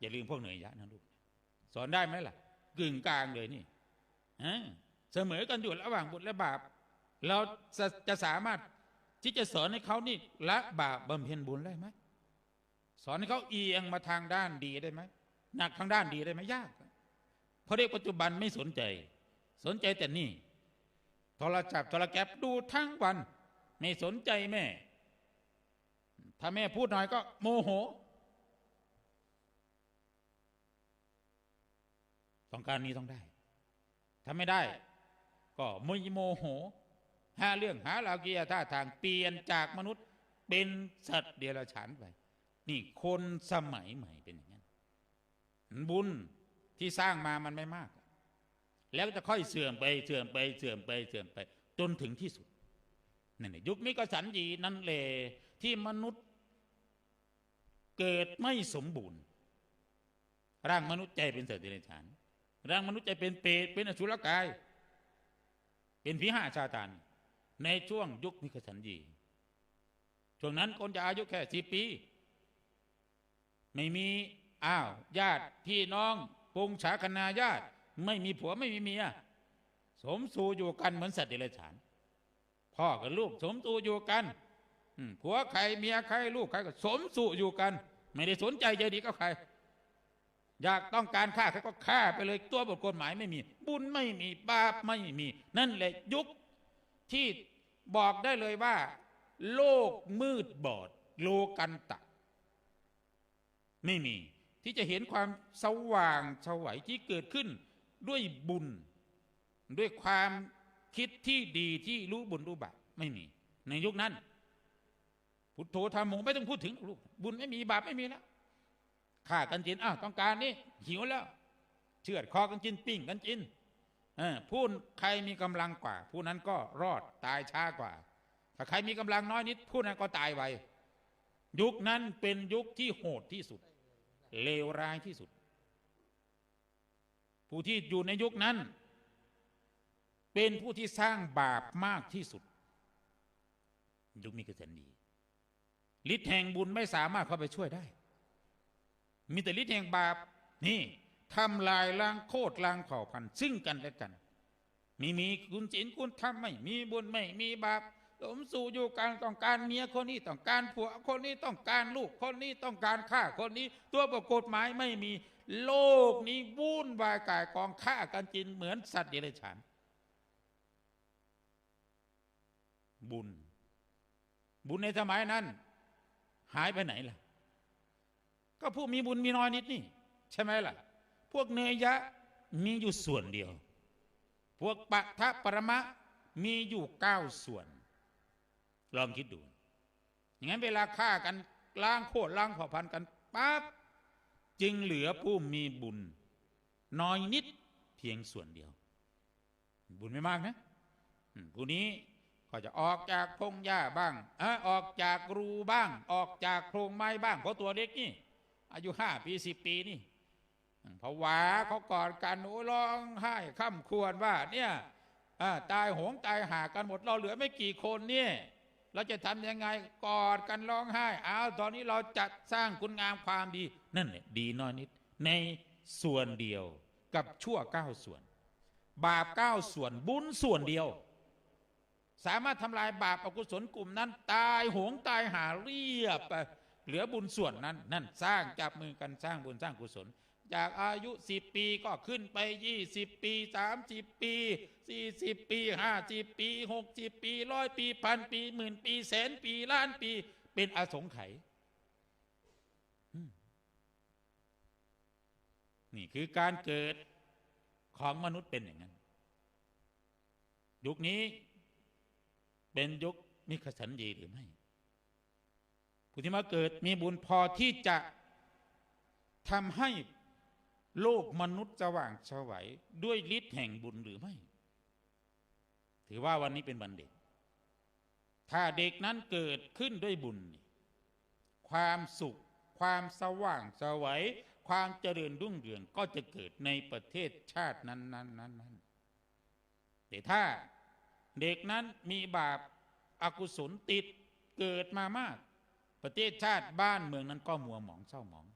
อย่าลืมพวกเหนื่อยยะนะลูก สอนได้ไหมล่ะ กึ่งกลางเลยนี่เสมอกันอยู่ระหว่างบุญและบาป เราจะจะสามารถที่จะสอนให้เขานี่ละบาปบำเพ็ญบุญได้ไหมสอนให้เขาเอียงมาทางด้านดีได้ไหมหนักทางด้านดีได้ไหมยากเพราะเด็กปัจจุบันไม่สนใจ สนใจแต่นี่โทรจับโทรแกรบดูทั้งวัน ไม่สนใจแม่ ถ้าแม่พูดหน่อยก็โมโห ต้องการนี้ต้องได้ถ้าไม่ได้ ก็มุยโมโหหาเรื่องหาราวกียท่าทางเปลี่ยนจากมนุษย์เป็นสัตว์เดรัจฉานไป นี่คนสมัยใหม่เป็นอย่างนั้น บุญที่สร้างมามันไม่มาก แล้วจะค่อยเสื่อมไปเสื่อมไปเสื่อมไปเสื่อมไป จนถึงที่สุดนั่นแหละยุคมิกสันยีนั่นแหละที่มนุษย์เกิดไม่สมบูรณ์ ร่างมนุษย์ใจเป็นสัตว์เดรัจฉาน ร่างมนุษย์ใจเป็นเปรตเป็นอสุรกาย เป็นพิหาชาตานในช่วงยุคมิกสันยีช่วงนั้นคนจะอายุแค่สิปี ไม่มีอ้าวญาติพี่น้องปงฉาคณาญาติ ไม่มีผัวไม่มีเมียสมสู่อยู่กันเหมือนสัตว์เดรัจฉาน พ่อกับลูกสมสู่อยู่กันผัวใครเมียใครลูกใครก็สมสู่อยู่กัน ไม่ได้สนใจใจดีกับใคร อยากต้องการฆ่าใครก็ฆ่าไปเลยตัวบทกฎหมายไม่มี บุญไม่มีบาปไม่มี นั่นแหละยุคที่บอกได้เลยว่า โลกมืดบอด โลกันตะ ไม่มี ที่จะเห็นความสว่างสวัยที่เกิดขึ้น ด้วยบุญ ด้วยความคิดที่ดีที่รู้บุญรู้บาปไม่มี ในยุคนั้น พุทโธธรรมโมไม่ต้องพูดถึงลูกบุญไม่มีบาปไม่มีแล้ว ฆ่ากันกินอ้าวต้องการนี่หิวแล้ว เชือดคอกันกินปิ้งกันกินผู้ใครมีกำลังกว่า ผู้นั้นก็รอดตายช้ากว่า ถ้าใครมีกำลังน้อยนิด ผู้นั้นก็ตายไวยุคนั้นเป็นยุคที่โหดที่สุด เลวร้ายที่สุด ผู้ที่อยู่ในยุคนั้น เป็นผู้ที่สร้างบาปมากที่สุด ยุคนี้ก็เสนดีฤทธิ์แห่งบุญไม่สามารถเข้าไปช่วยได้ มีแต่ฤทธิ์แห่งบาปนี่ทำลายล้างโคตรล้างเผ่าพันธุ์ซึ่งกันและกัน มีมีคุณศีลคุณธรรมไม่มีบุญไม่มีบาปสมสู่อยู่การต้องการเมียคนนี้ต้องการผัวคนนี้ต้องการลูกคนนี้ต้องการฆ่าคนนี้ ตัวประกฎหมายไม่มีโลกนี้วุ่นวายกายกองฆ่ากันจินเหมือนสัตว์เดรัจฉานบุญ บุญในสมัยนั้น หายไปไหนล่ะ ก็ผู้มีบุญมีน้อยนิดนี่ ใช่ไหมล่ะ พวกเนยยะมีอยู่ส่วนเดียว พวกปัทะปรมะมีอยู่เก้าส่วน ลองคิดดู อย่างนั้นเวลาฆ่ากันล้างโคตรล้างเผ่าพันธุ์กันปั๊บจึงเหลือผู้มีบุญ น้อยนิดเพียงส่วนเดียว บุญไม่มากนะผู้นี้ก็จะออกจากพงหญ้าบ้างออออกจากรูบ้าง ออกจากโพรงไม้บ้างเพราะตัวเล็กนี่ อายุห้าปีสิบปีนี่ผวาเขากอดกันโอ้ร้องไห้ข้ามควรว่า เนี่ยตายหงตายหากันหมดเราเหลือไม่กี่คนเนี่ยเราจะทำยังไงกอดกันร้องไห้เอาตอนนี้เราจัดสร้างคุณงามความดี นั่นแหละดีน้อยนิด ในส่วนเดียวกับชั่วเก้าส่วน บาปเก้าส่วนบุญส่วนเดียว สามารถทำลายบาปอกุศลกลุ่มนั้น ตายหงตายหาเรียบไป เหลือบุญส่วนนั้นนั่นสร้างจับมือกันสร้างบุญสร้างกุศล จากอายุสิบปีก็ขึ้นไปยี่สิบปีสามสิบปีสี่สิบปีห้าสิบปีหกสิบปีร้อยปีพันปีหมื่นปีแสนปีล้านปี เป็นอสงไขยนี่คือการเกิดของมนุษย์เป็นอย่างนั้น ยุคนี้เป็นยุคมิขสันยีหรือไม่ ผู้ที่มาเกิดมีบุญพอที่จะทำให้โลกมนุษย์สว่างสวัยด้วยฤทธิ์แห่งบุญหรือไม่ ถือว่าวันนี้เป็นวันเด็ก ถ้าเด็กนั้นเกิดขึ้นด้วยบุญ ความสุข ความสว่างสวัยความเจริญรุ่งเรืองก็จะเกิดในประเทศชาตินั้นนั้นนั้นนั้นแต่ถ้าเด็กนั้นมีบาปอากุศลติดเกิดมามาก ประเทศชาติบ้านเมืองนั้นก็มัวหมองเศร้าหมอง